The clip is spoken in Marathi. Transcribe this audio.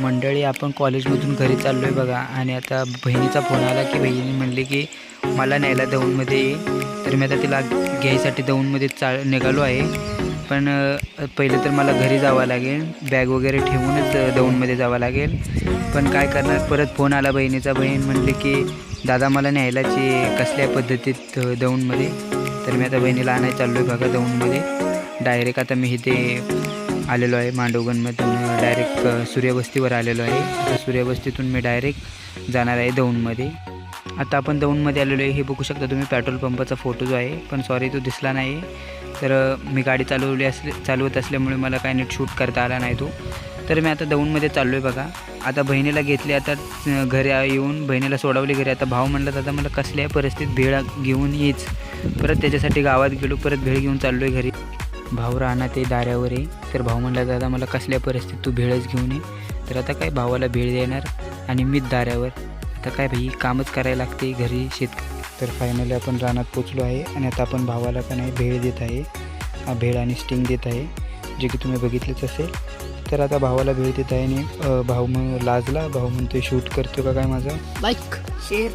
मंडळी आपण कॉलेजमधून घरी चाललो आहे बघा. आणि आता बहिणीचा फोन आला की बहिणी म्हणली की मला न्यायला दौंडमध्ये ये. तर मी आता तिला घ्यायसाठी दौंडमध्ये चा निघालो आहे. पण पहिले पहिलं तर मला घरी जावं लागेल. बॅग वगैरे ठेवूनच दौंडमध्ये जावं लागेल. पण काय करणार? परत फोन आला बहिणीचा. बहीण म्हणली की दादा मला न्यायलाची कसल्या पद्धतीत दौंडमध्ये? तर मी आता बहिणीला आणायला चाललो आहे बघा दौंडमध्ये. डायरेक्ट आता मी इथे आलेलो आहे मांडवगणमधून डायरेक्ट सूर्यवस्तीवर आलेलो आहे. आता सूर्यवस्तीतून मी डायरेक्ट जाणार आहे दौंडमध्ये. आता आपण दौंडमध्ये आलेलो आहे. हे बघू शकता तुम्ही पेट्रोल पंपाचा फोटो जो आहे. पण सॉरी तो दिसला नाही. तर मी गाडी चालवली असले चालवत असल्यामुळे मला काय नीट शूट करता आला नाही तो. तर मी आता दौंडमध्ये चाललो आहे बघा. आता बहिणीला घेतली आता घरी येऊन बहिणीला सोडवली घरी. आता भाऊ म्हणला आता मला कसल्याही परिस्थितीत भेळ घेऊन येच परत त्याच्यासाठी गावात गेलो परत भेळ घेऊन चाललो आहे घरी. भाऊ राहणार ते दाऱ्यावर आहे. तर भाऊ म्हणला दादा मला कसल्या परिस्थितीत तू भेळच घेऊन ये तर आता काय भावाला भेळ देणार आणि मीच दाऱ्यावर? आता काय भाई कामच करायला लागते घरी शेत तर फायनली आपण रानात पोचलो आहे आणि आता आपण भावाला पण आहे भेळ देत आहे. भेळ आणि स्टिंग देत आहे जे की तुम्ही बघितलंच असेल. तर आता भावाला भेळ देत आहे आणि भाऊ मग लाजला. भाऊ म्हणतोय शूट करतो का काय माझा? Like share